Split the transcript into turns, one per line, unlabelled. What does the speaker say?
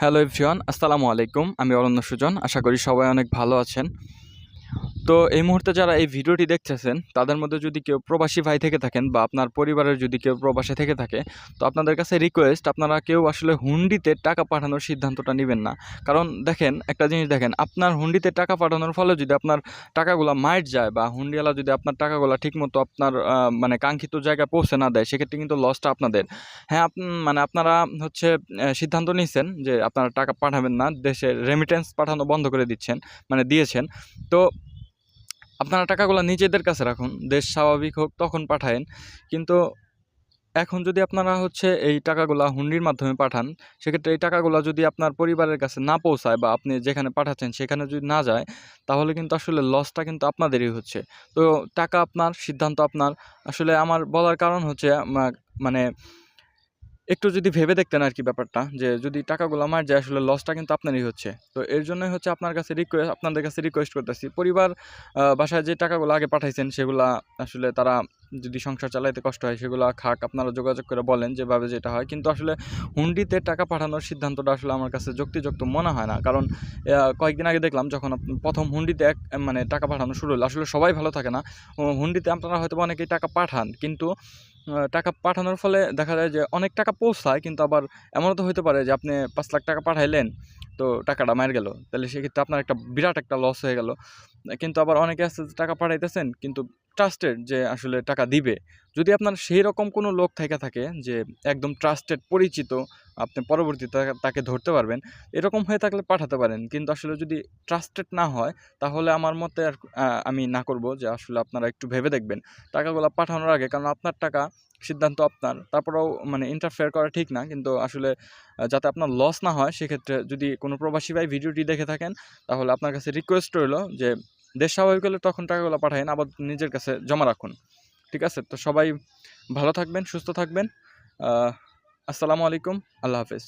Hello everyone আসসালামু আলাইকুম। আমি অরণ্য সুজন আশা করি সবাই অনেক ভালো আছেন। তো এই মুহূর্তে যারা এই ভিডিওটি দেখতেছেন, তাদের মধ্যে যদি কেউ প্রবাসী ভাই থেকে থাকেন বা আপনার পরিবারের যদি কেউ প্রবাসে থেকে থাকে, তো আপনাদের কাছে রিকোয়েস্ট আপনারা কেউ আসলে হুন্ডিতে টাকা পাঠানোর সিদ্ধান্তটা নেবেন না। কারণ দেখেন, একটা জিনিস দেখেন, আপনার হুন্ডিতে টাকা পাঠানোর ফলে যদি আপনার টাকাগুলো মাইট যায় বা হুন্ডিওয়ালা যদি আপনার টাকাগুলো ঠিকমতো আপনার মানে কাঙ্ক্ষিত জায়গায় পৌঁছে না দেয়, সেক্ষেত্রে কিন্তু লসটা আপনাদের। হ্যাঁ মানে আপনারা হচ্ছে সিদ্ধান্ত নিয়েছেন যে আপনারা টাকা পাঠাবেন না দেশে রেমিটেন্স পাঠানো বন্ধ করে দিচ্ছেন মানে দিয়েছেন। তো আপনারা টাকাগুলো নিজেদের কাছে রাখুন, দেশ স্বাভাবিক হোক, তখন পাঠায়েন। কিন্তু এখন যদি আপনারা হচ্ছে এই টাকাগুলা হুন্ডির মাধ্যমে পাঠান, সেক্ষেত্রে এই টাকাগুলো যদি আপনার পরিবারের কাছে না পৌঁছায় বা আপনি যেখানে পাঠাচ্ছেন সেখানে যদি না যায়, তাহলে কিন্তু আসলে লসটা কিন্তু আপনাদেরই হচ্ছে। তো টাকা আপনার, সিদ্ধান্ত আপনার। আসলে আমার বলার কারণ হচ্ছে মানে একটু যদি ভেবে দেখতেন আর কি ব্যাপারটা, যে যদি টাকাগুলো আমার যায়, আসলে লসটা কিন্তু আপনারই হচ্ছে। তো এর জন্যই হচ্ছে আপনার কাছে রিকোয়েস্ট আপনাদের কাছে রিকোয়েস্ট করতেছি। পরিবার বাসায় যে টাকাগুলো আগে পাঠাইছেন, সেগুলা আসলে তারা যদি সংসার চালাইতে কষ্ট হয়, সেগুলো খাক। আপনারা যোগাযোগ করে বলেন যেভাবে যেটা হয়। কিন্তু আসলে হুন্ডিতে টাকা পাঠানোর সিদ্ধান্তটা আসলে আমার কাছে যুক্তিযুক্ত মনে হয় না। কারণ কয়েকদিন আগে দেখলাম যখন প্রথম হুন্ডিতে এক মানে টাকা পাঠানো শুরু হলো, আসলে সবাই ভালো থাকে না। হুন্ডিতে আপনারা হয়তো অনেকেই টাকা পাঠান, কিন্তু টাকা পাঠানোর ফলে দেখা যায় যে অনেক টাকা পৌঁছায়, কিন্তু আবার এমনও তো হতে পারে যে আপনি পাঁচ লাখ টাকা পাঠাইলেন, তো টাকাটা মার গেল। তাহলে সেক্ষেত্রে আপনার একটা বিরাট একটা লস হয়ে গেল। কিন্তু আবার অনেকে যে টাকা পাঠাইতেছেন, কিন্তু ট্রাস্টেড যে আসলে টাকা দিবে। যদি আপনার সেই রকম কোনো লোক থেকে থাকে যে একদম ট্রাস্টেড পরিচিত, আপনি পরবর্তীতে তাকে- ধরতে পারবেন, এরকম হয়ে থাকলে পাঠাতে পারেন। কিন্তু আসলে যদি ট্রাস্টেড না হয়, তাহলে আমার মতে আর আমি না করব যে আসলে আপনারা একটু ভেবে দেখবেন। টাকাগুলো পাঠানোর আগে, কারণ আপনার টাকা, সিদ্ধান্ত আপনার, তারপরেও মানে ইন্টারফেয়ার করা ঠিক না। কিন্তু আসলে যাতে আপনার লস না হয়, সেক্ষেত্রে যদি কোনো প্রবাসী ভাই ভিডিওটি দেখে থাকেন, তাহলে আপনার কাছে রিকোয়েস্ট রইল যে দেশ স্বাভাবিক হলে তখন টাকাগুলো পাঠায়েন আবার নিজের কাছে জমা রাখুন। ঠিক আছে? তো সবাই ভালো থাকবেন, সুস্থ থাকবেন। আসসালামু আলাইকুম, আল্লাহ হাফেজ।